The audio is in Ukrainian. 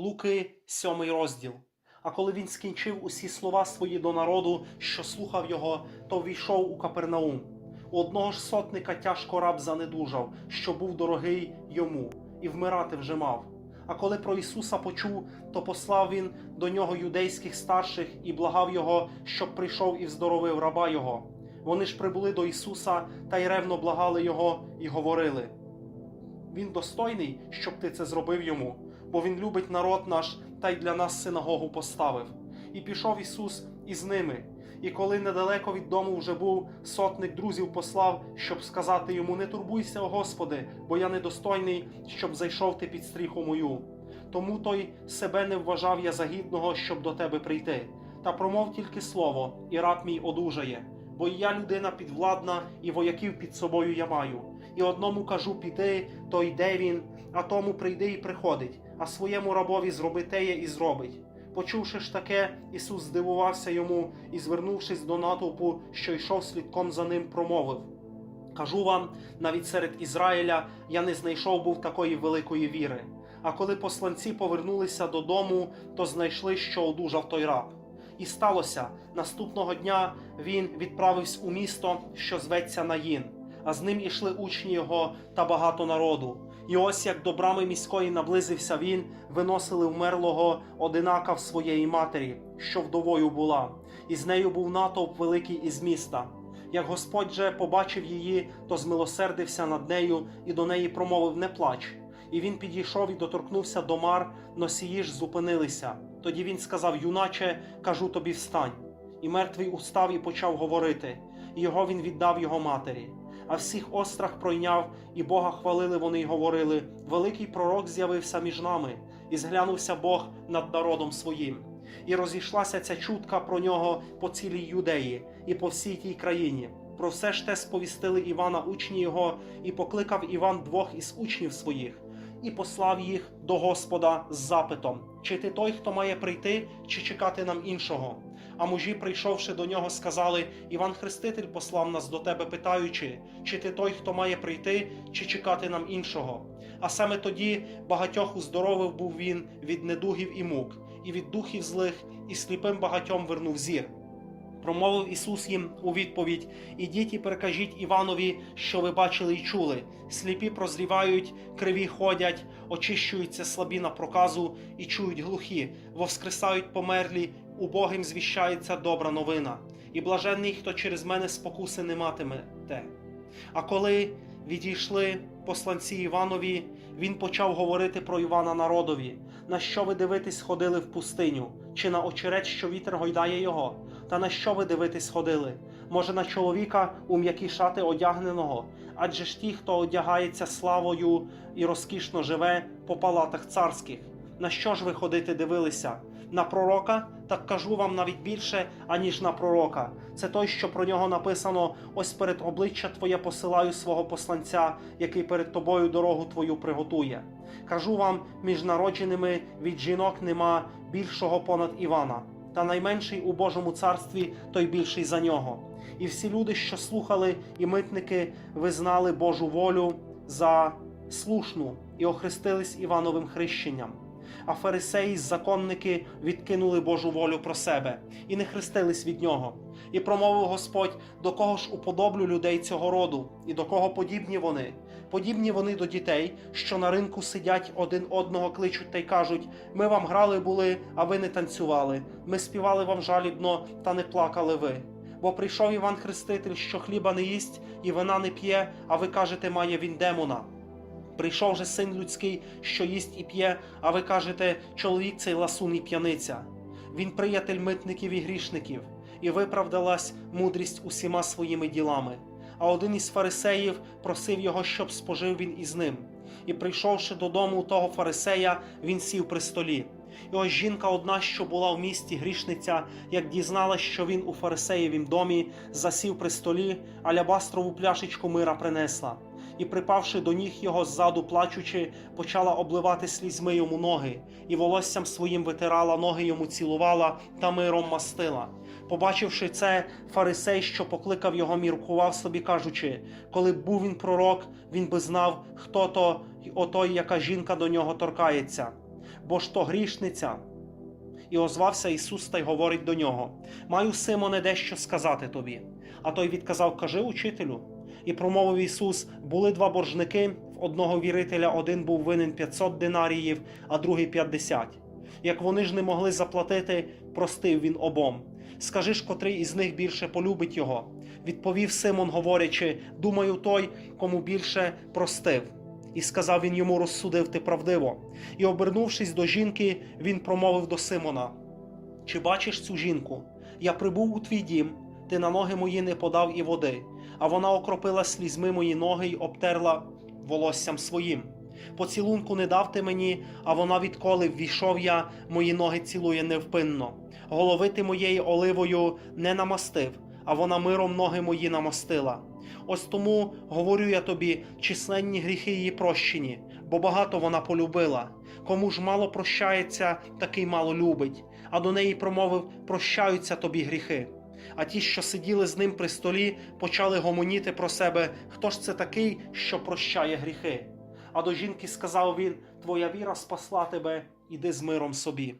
Луки, сьомий розділ. А коли він скінчив усі слова свої до народу, що слухав його, то війшов у Капернаум. У одного ж сотника тяжко раб занедужав, що був дорогий йому, і вмирати вже мав. А коли про Ісуса почув, то послав він до нього юдейських старших і благав його, щоб прийшов і вздоровив раба його. Вони ж прибули до Ісуса та й ревно благали його і говорили: Він достойний, щоб ти це зробив йому, бо він любить народ наш та й для нас синагогу поставив. І пішов Ісус із ними. І коли недалеко від дому вже був, сотник друзів послав, щоб сказати йому: Не турбуйся, Господи, бо я недостойний, щоб зайшов ти під стріху мою. Тому той себе не вважав я за гідного, щоб до тебе прийти. Та промов тільки слово, і раб мій одужає. Бо і я людина підвладна, і вояків під собою я маю. І одному кажу піди, то йде він, а тому прийди і приходить, а своєму рабові зроби теє і зробить. Почувши ж таке, Ісус здивувався йому і, звернувшись до натовпу, що йшов слідком за ним, промовив: Кажу вам, навіть серед Ізраїля я не знайшов був такої великої віри. А коли посланці повернулися додому, то знайшли, що одужав той раб. І сталося наступного дня він відправився у місто, що зветься Наїн, а з ним ішли учні його та багато народу. І ось як до брами міської наблизився він, виносили вмерлого одинака в своєї матері, що вдовою була, і з нею був натовп великий із міста. Як Господь же побачив її, то змилосердився над нею і до неї промовив Не плач. І він підійшов і доторкнувся до мар, носії ж зупинилися. Тоді він сказав: Юначе, кажу тобі, встань. І мертвий устав і почав говорити, і його він віддав його матері. А всіх острах пройняв, і Бога хвалили вони й говорили: Великий пророк з'явився між нами, і зглянувся Бог над народом своїм. І розійшлася ця чутка про нього по цілій юдеї і по всій тій країні. Про все ж те сповістили Івана учні його, і покликав Іван двох із учнів своїх, і послав їх до Господа з запитом: чи ти той, хто має прийти, чи чекати нам іншого? А мужі, прийшовши до нього, сказали: Іван Хреститель послав нас до тебе, питаючи, чи ти той, хто має прийти, чи чекати нам іншого. А саме тоді багатьох уздоровив був він від недугів і мук, і від духів злих, і сліпим багатьом вернув зір. Промовив Ісус їм у відповідь: Ідіть і перекажіть Іванові, що ви бачили й чули. Сліпі прозрівають, криві ходять, очищуються слабі на проказу і чують глухі, воскресають померлі, убогим звіщається добра новина. І блаженний, хто через мене спокуси не матимете. А коли відійшли посланці Іванові, він почав говорити про Івана народові, на що ви дивитесь ходили в пустиню, чи на очерет, що вітер гойдає його, та на що ви дивитесь ходили? Може, на чоловіка у м'які шати одягненого, адже ж ті, хто одягається славою і розкішно живе по палатах царських. На що ж ви ходити дивилися? На пророка? Так кажу вам навіть більше, аніж на пророка. Це той, що про нього написано: ось перед обличчя Твоє посилаю свого посланця, який перед тобою дорогу твою приготує. Кажу вам, між народженими від жінок нема більшого понад Івана, та найменший у Божому царстві той більший за нього. І всі люди, що слухали, і митники визнали Божу волю за слушну і охрестились Івановим хрещенням. А фарисеї, законники відкинули Божу волю про себе і не хрестились від нього. І промовив Господь, до кого ж уподоблю людей цього роду, і до кого подібні вони. Подібні вони до дітей, що на ринку сидять один одного кличуть та й кажуть: Ми вам грали були, а ви не танцювали. Ми співали вам жалібно, та не плакали ви. Бо прийшов Іван Хреститель, що хліба не їсть і вина не п'є, а ви кажете, має він демона. Прийшов же син людський, що їсть і п'є, а ви кажете, чоловік цей ласун і п'яниця. Він приятель митників і грішників, і виправдалась мудрість усіма своїми ділами. А один із фарисеїв просив його, щоб спожив він із ним. І прийшовши додому того фарисея, він сів при столі. І ось жінка одна, що була в місті грішниця, як дізналась, що він у фарисеєвім домі засів при столі, алябастрову пляшечку мира принесла. І, припавши до ніг його ззаду, плачучи, почала обливати слізьми йому ноги, і волоссям своїм витирала ноги йому цілувала та миром мастила. Побачивши це, фарисей, що покликав його, міркував собі, кажучи: коли б був він пророк, він би знав, хто то й отой, яка жінка до нього торкається. бо ж то грішниця. І озвався Ісус та й говорить до нього: Маю, Симоне, дещо сказати тобі. А той відказав: Кажи учителю. І промовив Ісус: були два боржники, в одного вірителя один був винен 500 динаріїв, а другий 50. Як вони ж не могли заплатити, простив він обом. Скажи ж, котрий із них більше полюбить його. Відповів Симон, говорячи: Думаю, той, кому більше простив. І сказав він йому, розсудив ти правдиво. І, обернувшись до жінки, він промовив до Симона: Чи бачиш цю жінку? Я прибув у твій дім, ти на ноги мої не подав і води, а вона окропила слізьми мої ноги й обтерла волоссям своїм. Поцілунку не дав ти мені, а вона відколи ввійшов я, мої ноги цілує невпинно. Голови ти моєї оливою не намастив, а вона миром ноги мої намастила. Ось тому говорю я тобі, численні гріхи її прощені, бо багато вона полюбила. Кому ж мало прощається, такий мало любить. А до неї промовив: прощаються тобі гріхи. А ті, що сиділи з ним при столі, почали гомоніти про себе, хто ж це такий, що прощає гріхи. А до жінки сказав він: Твоя віра спасла тебе, іди з миром собі.